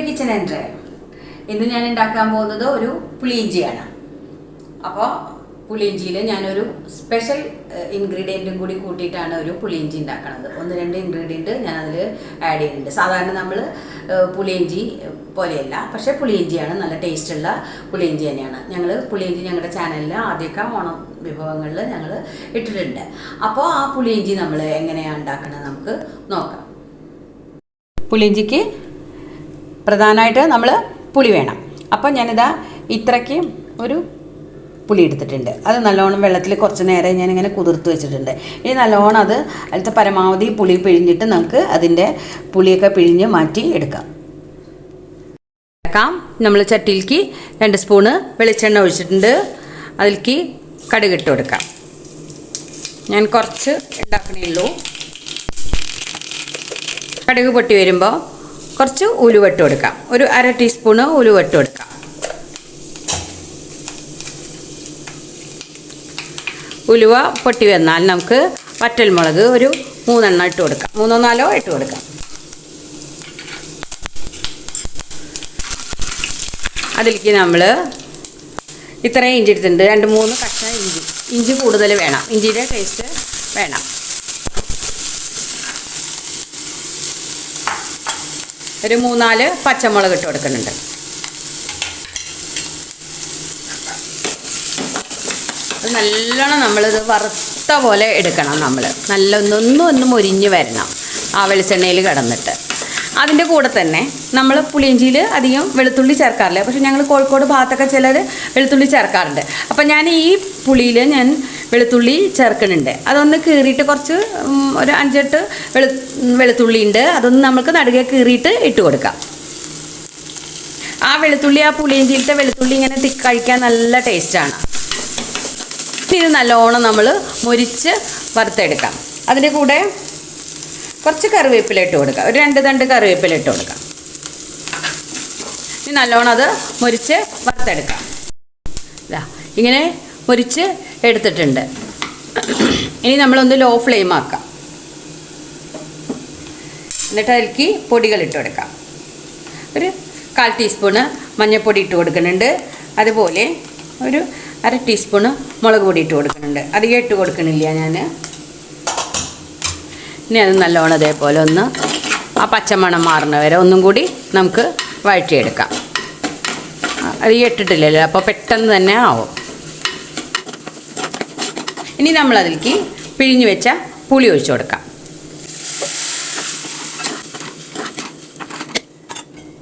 To kitchen and ഇന്ന് ഞാൻ ഉണ്ടാക്കാൻ പോകുന്നത് ഒരു പുളിയിഞ്ചിയാണ്. അപ്പോൾ പുളിയിഞ്ചിയിൽ ഞാനൊരു സ്പെഷ്യൽ ഇൻഗ്രീഡിയന്റും കൂടി കൂട്ടിയിട്ടാണ് ഒരു പുളിയിഞ്ചി ഉണ്ടാക്കുന്നത് ഒന്ന് രണ്ട് ഇൻഗ്രീഡിയന്റ് ഞാനതിൽ ആഡ് ചെയ്യുന്നുണ്ട് സാധാരണ നമ്മൾ പുളിയിഞ്ചി പോലെയല്ല പക്ഷേ പുളിയിഞ്ചിയാണ് നല്ല ടേസ്റ്റുള്ള പുളിയിഞ്ചി തന്നെയാണ്. ഞങ്ങൾ പുളിയിഞ്ചി ഞങ്ങളുടെ ചാനലിൽ ആദ്യമൊക്കെ ഓണം വിഭവങ്ങളിൽ ഞങ്ങൾ ഇട്ടിട്ടുണ്ട്. അപ്പോൾ ആ പുളിയിഞ്ചി നമ്മൾ എങ്ങനെയാണ് ഉണ്ടാക്കുന്നത് നമുക്ക് നോക്കാം. പുളിയിഞ്ചിക്ക് പ്രധാനമായിട്ട് നമ്മൾ പുളി വേണം. അപ്പോൾ ഞാനിതാ ഇത്രയ്ക്ക് ഒരു പുളി എടുത്തിട്ടുണ്ട്. അത് നല്ലോണം വെള്ളത്തിൽ കുറച്ച് നേരം ഞാനിങ്ങനെ കുതിർത്ത് വെച്ചിട്ടുണ്ട്. ഇനി നല്ലോണം അത് അതിലത്തെ പരമാവധി പുളി പിഴിഞ്ഞിട്ട് നമുക്ക് അതിന്റെ പുളിയൊക്കെ പിഴിഞ്ഞ് മാറ്റി എടുക്കാം. നമ്മൾ ചട്ടിയിലേക്ക് രണ്ട് സ്പൂണ് വെളിച്ചെണ്ണ ഒഴിച്ചിട്ടുണ്ട്. അതിലേക്ക് കടുകിട്ട് കൊടുക്കാം. ഞാൻ കുറച്ച് ഉണ്ടാക്കണേ ഉള്ളൂ. കടുക് പൊട്ടി വരുമ്പോൾ കുറച്ച് ഉലുവട്ട് കൊടുക്കാം. ഒരു അര ടീസ്പൂണ് ഉലുവട്ട് കൊടുക്കാം. ഉലുവ പൊട്ടി വന്നാൽ നമുക്ക് വറ്റൽമുളക് ഒരു മൂന്നെണ്ണം ഇട്ട് കൊടുക്കാം. മൂന്നോ നാലോ ഇട്ട് കൊടുക്കാം. അതിലേക്ക് നമ്മൾ ഇത്രയും ഇഞ്ചി എടുത്തിട്ടുണ്ട്. രണ്ട് മൂന്ന് കഷ്ണം ഇഞ്ചി. ഇഞ്ചി കൂടുതൽ വേണം. ഇഞ്ചിയുടെ ടേസ്റ്റ് വേണം. ഒരു മൂന്നാൽ പച്ചമുളക് ഇട്ട് കൊടുക്കുന്നുണ്ട്. നല്ലോണം നമ്മളിത് വറുത്ത പോലെ എടുക്കണം നമ്മൾ നല്ല ഒന്നൊന്നും ഒന്ന് മുരിഞ്ഞ് വരണം ആ വെളിച്ചെണ്ണയിൽ കിടന്നിട്ട്. അതിന്റെ കൂടെ തന്നെ നമ്മൾ പുളിയിഞ്ചിയിൽ അധികം വെളുത്തുള്ളി ചേർക്കാറില്ല. പക്ഷെ ഞങ്ങൾ കോഴിക്കോട് ഭാഗത്തൊക്കെ ചിലർ വെളുത്തുള്ളി ചേർക്കാറുണ്ട്. അപ്പം ഞാൻ ഈ പുളിയിൽ ഞാൻ വെളുത്തുള്ളി ചേർക്കുന്നുണ്ട് അതൊന്ന് കീറിയിട്ട് കുറച്ച് ഒരു അഞ്ചെട്ട് വെളു വെളുത്തുള്ളി ഉണ്ട്. അതൊന്ന് നമുക്ക് നടുകെ കീറിയിട്ട് ഇട്ട് കൊടുക്കാം. ആ വെളുത്തുള്ളി ആ പുളിയിഞ്ചിയിലത്തെ വെളുത്തുള്ളി ഇങ്ങനെ തിക്ക് കഴിക്കാൻ നല്ല ടേസ്റ്റാണ്. ഇത് നല്ലോണം നമ്മൾ മുരിച്ച് വറുത്തെടുക്കാം. അതിന്റെ കൂടെ കുറച്ച് കറിവേപ്പില ഇട്ട് കൊടുക്കാം. ഒരു രണ്ട് തണ്ട് കറിവേപ്പില ഇട്ട് കൊടുക്കാം. ഇനി നല്ലോണം അത് മുരിച്ച് വറുത്തെടുക്കാം. ഇങ്ങനെ മുരിച്ച് എടുത്തിട്ടുണ്ട്. ഇനി നമ്മളൊന്ന് ലോ ഫ്ലെയിം ആക്കാം. എന്നിട്ട് അതിലേക്ക് പൊടികൾ ഇട്ട് കൊടുക്കാം. ഒരു കാൽ ടീസ്പൂണ് മഞ്ഞൾപ്പൊടി ഇട്ട് കൊടുക്കുന്നുണ്ട്. അതുപോലെ ഒരു അര ടീസ്പൂണ് മുളക് പൊടി ഇട്ട് കൊടുക്കുന്നുണ്ട്. അധികം ഇട്ട് കൊടുക്കണില്ല ഞാൻ ഇനി അത് നല്ലോണം അതേപോലെ ഒന്ന് ആ പച്ചമണം മാറുന്ന വരെ ഒന്നും കൂടി നമുക്ക് വഴറ്റിയെടുക്കാം. അധികം ഇട്ടിട്ടില്ലല്ലോ അപ്പോൾ പെട്ടെന്ന് തന്നെ ആവും. ഇനി നമ്മൾ അതിലേക്ക് പിഴിഞ്ഞു വെച്ച പുളി ഒഴിച്ചു കൊടുക്കാം.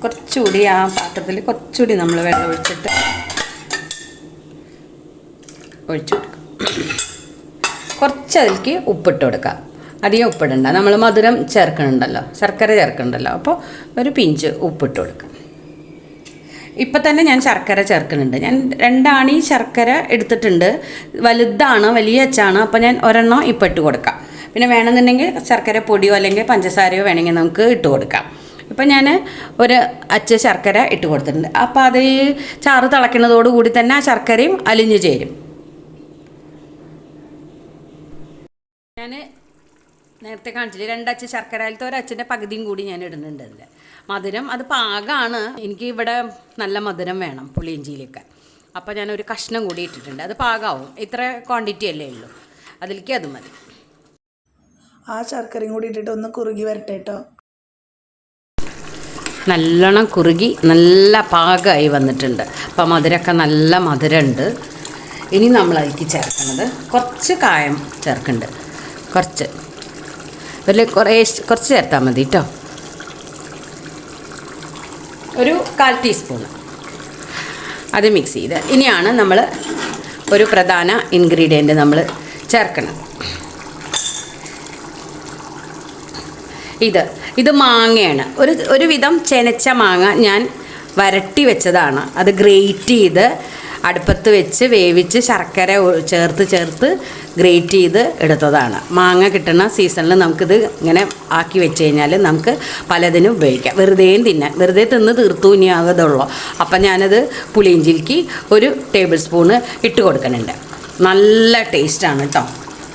കുറച്ചുകൂടി ആ പാത്രത്തിൽ കുറച്ചുകൂടി നമ്മൾ വെള്ളം ഒഴിച്ചിട്ട് ഒഴിച്ചു കൊടുക്കാം. കുറച്ച് അതിലേക്ക് ഉപ്പിട്ട് കൊടുക്കാം. അധികം ഉപ്പിടണ്ട. നമ്മൾ മധുരം ചേർക്കണുണ്ടല്ലോ. ശർക്കര ചേർക്കണുണ്ടല്ലോ. അപ്പോൾ ഒരു പിഞ്ച് ഉപ്പിട്ട് കൊടുക്കാം. ഇപ്പം തന്നെ ഞാൻ ശർക്കര ചേർക്കുന്നുണ്ട്. ഞാൻ രണ്ടാണി ശർക്കര എടുത്തിട്ടുണ്ട്. വലുതാണ് വലിയ അച്ചാണ് അപ്പോൾ ഞാൻ ഒരെണ്ണം ഇപ്പം ഇട്ട് കൊടുക്കാം. പിന്നെ വേണമെന്നുണ്ടെങ്കിൽ ശർക്കര പൊടിയോ അല്ലെങ്കിൽ പഞ്ചസാരയോ വേണമെങ്കിൽ നമുക്ക് ഇട്ട് കൊടുക്കാം. ഇപ്പം ഞാൻ ഒരു അച്ച് ശർക്കര ഇട്ട് കൊടുത്തിട്ടുണ്ട്. അപ്പോൾ അത് ഈ ചാറ് തിളയ്ക്കുന്നതോടുകൂടി തന്നെ ആ ശർക്കരയും അലിഞ്ഞു ചേരും. ഞാൻ നേരത്തെ കാണിച്ചില്ലേ രണ്ടച്ച് ശർക്കരയിലത്തെ ഒരച്ചിന്റെ പകുതിയും കൂടി ഞാൻ ഇടുന്നുണ്ട് അതിൽ മധുരം. അത് പാകമാണ് എനിക്ക് ഇവിടെ നല്ല മധുരം വേണം പുളിയിഞ്ചിയിലൊക്കെ. അപ്പോൾ ഞാൻ ഒരു കഷ്ണം കൂടി ഇട്ടിട്ടുണ്ട്. അത് പാകാവും. ഇത്ര ക്വാണ്ടിറ്റി അല്ലേ ഉള്ളൂ. അതിലേക്ക് അത് മതി. ആ ശർക്കരയും കൂടി ഇട്ടിട്ട് ഒന്ന് കുറുകി വരട്ടെ കേട്ടോ നല്ലോണം കുറുകി നല്ല പാകമായി വന്നിട്ടുണ്ട്. അപ്പോൾ മധുരമൊക്കെ നല്ല മധുരമുണ്ട്. ഇനി നമ്മൾ അതിലേക്ക് ചേർക്കുന്നത് കുറച്ച് കായം ചേർക്കുന്നുണ്ട്. കുറച്ച്. ഒരു കുറേ കുറച്ച് ചേർത്താൽ മതി കേട്ടോ ഒരു കാൽ ടീസ്പൂൺ. അത് മിക്സ് ചെയ്ത്. ഇനിയാണ് നമ്മൾ ഒരു പ്രധാന ഇൻഗ്രീഡിയന്റ് നമ്മൾ ചേർക്കണം. ഇത് ഇത് മാങ്ങയാണ്. ഒരു ഒരു വിധം ചെനച്ച മാങ്ങ ഞാൻ വരട്ടി വെച്ചതാണ്. അത് ഗ്രേറ്റ് ചെയ്ത് അടുപ്പത്ത് വെച്ച് വേവിച്ച് ശർക്കര ചേർത്ത് ചേർത്ത് ഗ്രേറ്റ് ചെയ്ത് എടുത്തതാണ്. മാങ്ങ കിട്ടുന്ന സീസണിൽ നമുക്കിത് ഇങ്ങനെ ആക്കി വെച്ച് കഴിഞ്ഞാൽ നമുക്ക് പലതിനും ഉപയോഗിക്കാം. വെറുതെയും തിന്നാൻ വെറുതെ തിന്ന് തീർത്തു ഇനി ആകതുള്ളൂ അപ്പം ഞാനത് പുളിയിഞ്ചിലേക്ക് ഒരു ടേബിൾ സ്പൂണ് ഇട്ട് കൊടുക്കുന്നുണ്ട്. നല്ല ടേസ്റ്റാണ് കേട്ടോ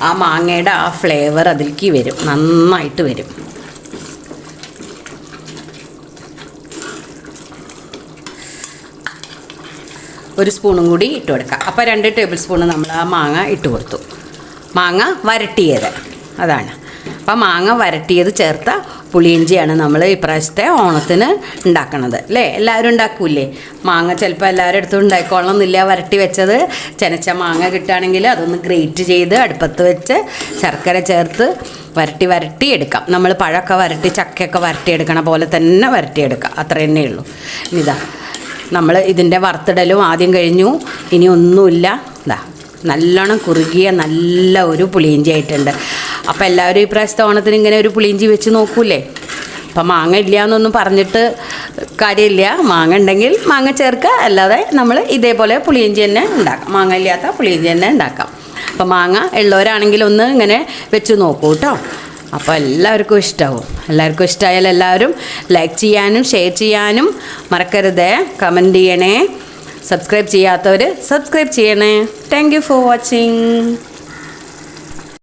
ആ മാങ്ങയുടെ ആ ഫ്ലേവർ അതിലേക്ക് വരും. നന്നായിട്ട് വരും. ഒരു സ്പൂണും കൂടി ഇട്ട് കൊടുക്കുക അപ്പോൾ രണ്ട് ടേബിൾ സ്പൂൺ നമ്മൾ ആ മാങ്ങ ഇട്ട് കൊടുത്തു. മാങ്ങ വരട്ടിയത്. അതാണ്. അപ്പം മാങ്ങ വരട്ടിയത് ചേർത്ത പുളിയിഞ്ചിയാണ് നമ്മൾ ഇപ്രാവശ്യത്തെ ഓണത്തിന് ഉണ്ടാക്കണത്. അല്ലേ എല്ലാവരും ഉണ്ടാക്കൂലേ മാങ്ങ ചിലപ്പോൾ എല്ലാവരും അടുത്തും ഉണ്ടായിക്കോളണമെന്നില്ല വരട്ടി വെച്ചത്. ചെനച്ച മാങ്ങ കിട്ടുകയാണെങ്കിൽ അതൊന്ന് ഗ്രേറ്റ് ചെയ്ത് അടുപ്പത്ത് വെച്ച് ശർക്കര ചേർത്ത് വരട്ടി വരട്ടി എടുക്കാം. നമ്മൾ പഴമൊക്കെ വരട്ടി ചക്കയൊക്കെ വരട്ടി എടുക്കണ പോലെ തന്നെ വരട്ടിയെടുക്കാം. അത്ര തന്നെ ഉള്ളൂ ഇതാ. നമ്മൾ ഇതിന്റെ വറുത്തിടലും ആദ്യം കഴിഞ്ഞു. ഇനി ഒന്നുമില്ല. ഇതാ നല്ലോണം കുറുകിയ നല്ല ഒരു പുളിയിഞ്ചി ആയിട്ടുണ്ട്. അപ്പോൾ എല്ലാവരും ഈ പ്രാവശ്യത്തെ ഓണത്തിന് ഇങ്ങനെ ഒരു പുളിയിഞ്ചി വെച്ച് നോക്കൂലേ? അപ്പം മാങ്ങ ഇല്ല എന്നൊന്നും പറഞ്ഞിട്ട് കാര്യമില്ല. മാങ്ങ ഉണ്ടെങ്കിൽ മാങ്ങ ചേർക്കുക. അല്ലാതെ നമ്മൾ ഇതേപോലെ പുളിയിഞ്ചി തന്നെ ഉണ്ടാക്കാം. മാങ്ങ ഇല്ലാത്ത പുളിയിഞ്ചി തന്നെ ഉണ്ടാക്കാം. അപ്പം മാങ്ങ ഉള്ളവരാണെങ്കിൽ ഒന്ന് ഇങ്ങനെ വെച്ച് നോക്കൂ കേട്ടോ. അപ്പോൾ എല്ലാവർക്കും ഇഷ്ടമാവും എല്ലാവർക്കും ഇഷ്ടമായാൽ എല്ലാവരും ലൈക്ക് ചെയ്യാനും ഷെയർ ചെയ്യാനും മറക്കരുത്. കമന്റ് ചെയ്യണേ. സബ്സ്ക്രൈബ് ചെയ്യാത്തവർ സബ്സ്ക്രൈബ് ചെയ്യണേ. Thank for watching